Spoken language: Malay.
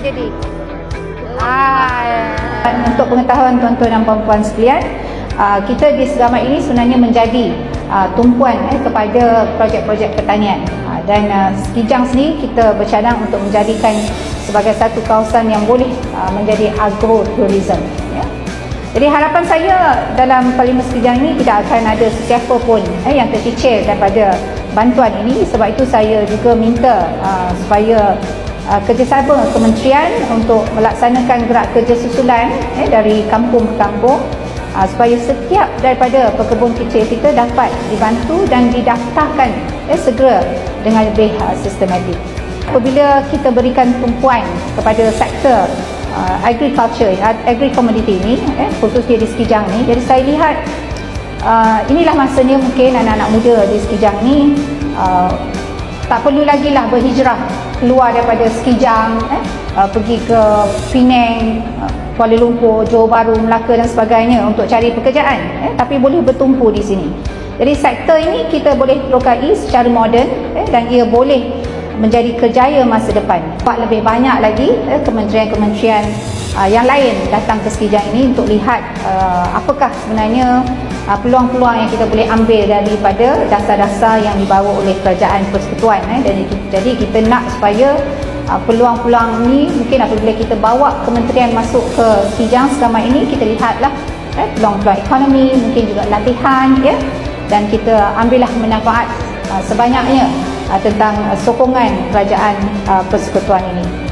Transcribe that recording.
jadi. Ah, untuk pengetahuan tuan-tuan dan puan-puan sekalian, ah, kita di Segama ini sebenarnya menjadi ah, tumpuan eh, kepada projek-projek pertanian. Ah, Dan Sekijang sendiri kita bercadang untuk menjadikan sebagai satu kawasan yang boleh menjadi agrotourism. Ya. Jadi harapan saya dalam Parlimen Sekijang ini tidak akan ada sesiapa pun eh, yang terkicir daripada bantuan ini sebab itu saya juga minta uh, supaya uh, kerjasama kementerian untuk melaksanakan gerak kerja susulan eh, dari kampung ke kampung uh, supaya setiap daripada pekebun kecil kita dapat dibantu dan didaftarkan eh, segera dengan lebih uh, sistematik. Apabila kita berikan tumpuan kepada sektor uh, agriculture, uh, agri commodity ini, eh, khususnya di Sekijang ni, jadi saya lihat uh, inilah masanya mungkin anak-anak muda di Sekijang ni uh, tak perlu lagi lah berhijrah keluar daripada Sekijang eh, uh, pergi ke Penang, uh, Kuala Lumpur, Johor Bahru, Melaka dan sebagainya untuk cari pekerjaan eh, tapi boleh bertumpu di sini. Jadi sektor ini kita boleh rokai secara moden eh, dan ia boleh menjadi kerjaya masa depan. Buat lebih banyak lagi eh, kementerian-kementerian uh, yang lain datang ke Sekijang ini untuk lihat uh, apakah sebenarnya peluang-peluang yang kita boleh ambil daripada dasar-dasar yang dibawa oleh kerajaan persekutuan. Eh. Dan jadi kita nak supaya uh, peluang-peluang ini mungkin apabila kita bawa kementerian masuk ke Sekijang selama ini kita lihatlah eh, peluang-peluang ekonomi, mungkin juga latihan ya dan kita ambillah manfaat uh, sebanyaknya tentang sokongan kerajaan persekutuan ini.